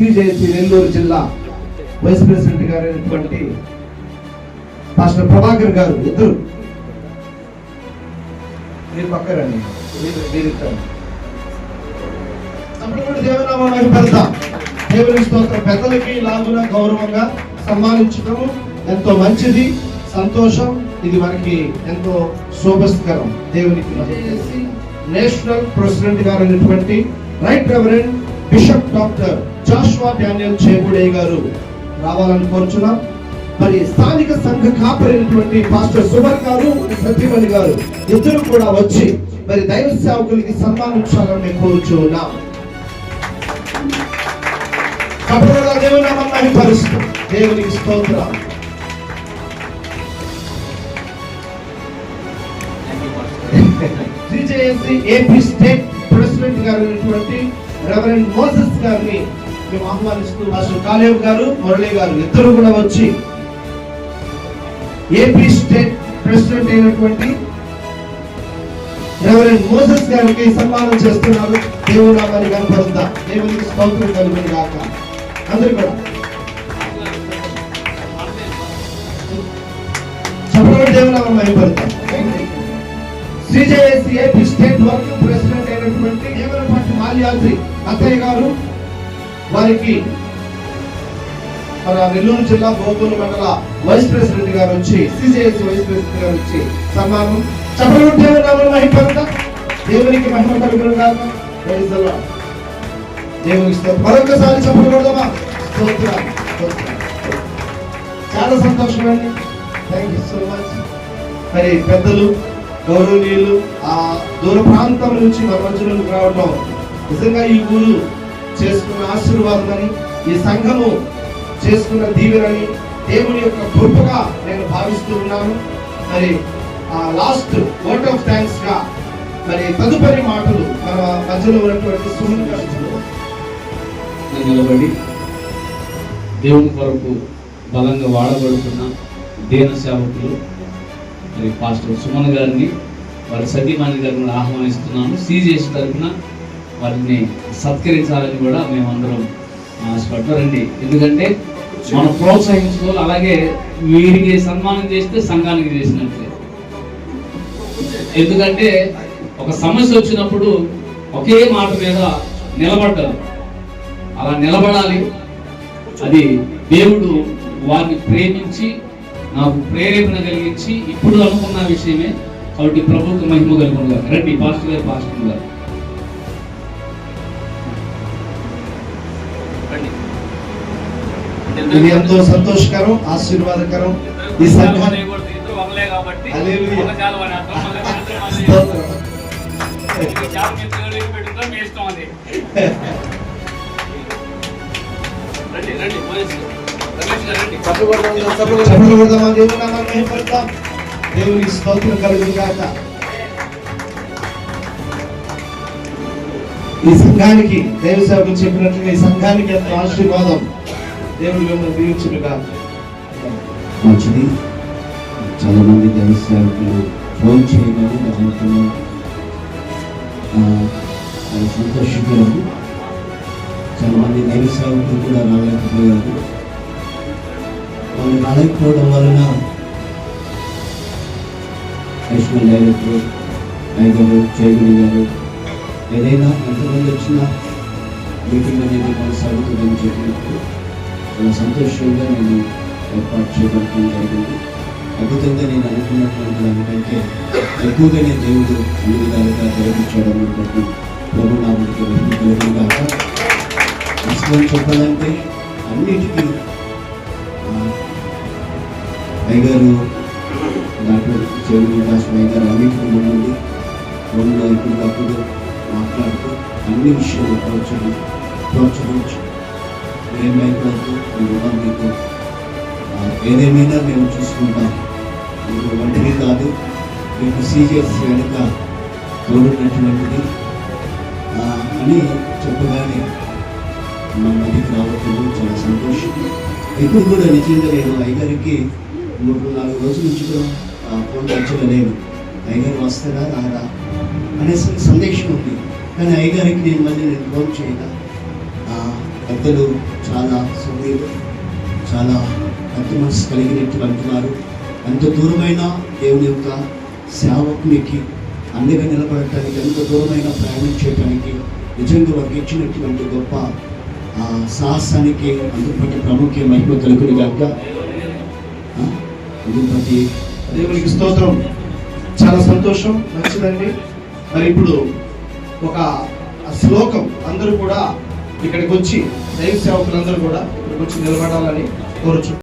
CJC Nellore జిల్లా vice president గారైనటువంటి pastor Prabhakar గారు ఇద్దరు. మీరు పక్కరండి మీరు మీరు ఇద్దరు. తప్పకుండా దేవునామానికి పెడతాం. దేవుని స్తోత్రం. పెద్దలకి లాగున గౌరవంగా సన్మానించడం ఎంతో మంచిది సంతోషం. ఇది మనకి ఎంతో శోభస్కరం. దేవునికి నేషనల్ ప్రెసిడెంట్ గారు అయినటువంటి right reverend bishop doctor Joshua Daniel Chegude గారు రావాలని కోరుచున్నాం. మరి స్థానిక సంఘ కాపరైనటువంటి పాస్టర్ సుమర్ గారు సత్యమణి గారు ఇద్దరు కూడా వచ్చి మరి దైవ సేవకులకి సన్మానించాలని మేము కోరుచున్నాం తప్పకుండా దేవుని నామాన్ని పరుస్తాం దేవునికి స్తోత్రం. ఏపీ స్టేట్ ప్రెసిడెంట్ గారు రెవరెండ్ మోసెస్ గారిని మేము ఆహ్వానిస్తూ మాస్టర్ కాలేవ్ గారు మురళి గారు ఇద్దరు కూడా వచ్చి ఏపీ స్టేట్ ప్రెసిడెంట్ అయినటువంటి రెవరెండ్ మోసెస్ గారికి సన్మానం చేస్తున్నారు. దేవుడు వారి కనపడుతా దేవునికి స్తోత్రం కలుగుని కాక అందరు కూడా. చెప్పడం దేవుడు నామం మహిమపరుద్దాం ఏపీ స్టేట్ వర్కింగ్ ప్రెసిడెంట్ అయినటువంటి దేవరపాటి మాల్యాద్రి అత్తయ్య గారు వారికి మన నెల్లూరు జిల్లా గోకూరు మండల వైస్ ప్రెసిడెంట్ గారు వచ్చి సిసిఎస్ వైస్ ప్రెసిడెంట్ గారు వచ్చి సన్మానం. చెప్పడం దేవుని నామం దేవునికి మహిమ కలుగును గాక దేవునికి మరొకసారి చెప్పకూడదమ్మా స్తోత్రం చాలా సంతోషం అండి. థ్యాంక్ యూ సో మచ్ మరి పెద్దలు గౌరవనీయులు ఆ దూర ప్రాంతం నుంచి మన మధ్యలోకి రావడం నిజంగా ఈ ఊరు చేసుకున్న ఆశీర్వాదమని ఈ సంఘము చేసుకున్న దీవెనని దేవుని యొక్క కృపగా నేను భావిస్తూ ఉన్నాను. మరి ఆ లాస్ట్ వర్డ్ ఆఫ్ థ్యాంక్స్గా మరి తదుపరి మాటలు మన మధ్యలో ఉన్నటువంటి సుమన్ గారు నిలబడి దేవుని కొరకు బలంగా వాడబడుతున్న దేన సేవకులు మరి పాస్టర్ సుమన్ గారిని వారి సతీమాని గారిని కూడా ఆహ్వానిస్తున్నాను. సీజేసి తరఫున వారిని సత్కరించాలని కూడా మేమందరం ఆశపడ్డారండి ఎందుకంటే మనం ప్రోత్సహించుకోవాలి. అలాగే వీరికి సన్మానం చేస్తే సంఘానికి చేసినట్లే. ఎందుకంటే ఒక సమస్య వచ్చినప్పుడు ఒకే మాట మీద నిలబడ్డారు అలా నిలబడాలి. అది దేవుడు వారిని ప్రేమించి నాకు ప్రేరేపణ కలిగించి ఇప్పుడు అనుకున్న విషయమే. కాబట్టి ప్రభుత్వ మహిమ కలుగును రండి పాస్టర్ గారు పాస్టర్ గారు. ఇది ఎంతో సంతోషకరం ఆశీర్వాదకరం. ఈ సంఘాన్ని? దేవుని స్తోత్రం కలుగును గాక. ఈ సంఘానికి దేవ సేవకులు చెప్పినట్లుగా ఈ సంఘానికి ఎంతో ఆశీర్వాదం. దేవుడు మిమ్మల్ని దీవించుగా మంచిది. చాలా మంది దైవ సేవకులు ఫోన్ చేయమని అనుకున్నాం అది సంతోషకరం. చాలా మంది దైవ సేవకులు కూడా రాలేకపోయారు. వాళ్ళు రాలేకపోవడం వలన నేషనల్ డైరెక్టర్ నాయకులు చైర్మన్ గారు ఏదైనా ఎంతమంది వచ్చినా మీటింగ్ అనేది కొనసాగుతుందని చెప్పినప్పుడు చాలా సంతోషంగా నేను ఏర్పాటు చేయబడటం జరిగింది. అద్భుతంగా నేను అనుకున్నటువంటి దానికంటే ఎక్కువగానే దేవుడు అన్ని విధాలుగా జరిపించడం బట్టి ప్రభు నామకి వెళ్తుగా వాస్తవం చెప్పాలంటే అన్నిటికీ ఆ, అయ్యగారు డాక్టర్ చెవిని దాస్ అయ్యగారు అన్నిటికీ ముందు ఇప్పుడు అప్పుడు మాట్లాడుతూ అన్ని విషయాలు ప్రోత్సహించి ప్రోత్సహించి. ఏం భయపడద్దు మీకు ఏదేమైనా మేము చూసుకుంటాం. మీకు ఒంటరి కాదు మీకు సీరియస్ వెనుక తోడున్నటువంటిది. అని చెప్పగానే మా మధ్యకి రావటం చాలా సంతోషం. ఇప్పుడు కూడా నిజంగా నేను అయ్యగారికి మూడు నాలుగు రోజుల నుంచి కూడా ఫోన్ టచ్లో లేను అయ్యగారు వస్తారా రారా? అనేసి సందేశం ఉంది. కానీ అయ్యగారికి నేను మళ్ళీ నేను ఫోన్ చేయగా పెద్దలు చాలా సుమీలు చాలా పెద్ద మనసు కలిగినట్టు అంటున్నారు ఎంత దూరమైన దేవుని యొక్క సేవకునికి అండగా నిలబడటానికి ఎంత దూరమైన ప్రయాణం చేయడానికి నిజంగా వారికి ఇచ్చినటువంటి గొప్ప సాహసానికి అందుబట్టి ప్రాముఖ్య మహిమ కలుగుని కాక ఆ, దేవునికి స్తోత్రం. చాలా సంతోషం మంచిదండి. మరి ఇప్పుడు ఒక శ్లోకం అందరూ కూడా ఇక్కడికి వచ్చి దైవ సేవకులందరూ కూడా ఇక్కడికి వచ్చి నిలబడాలని కోరుచు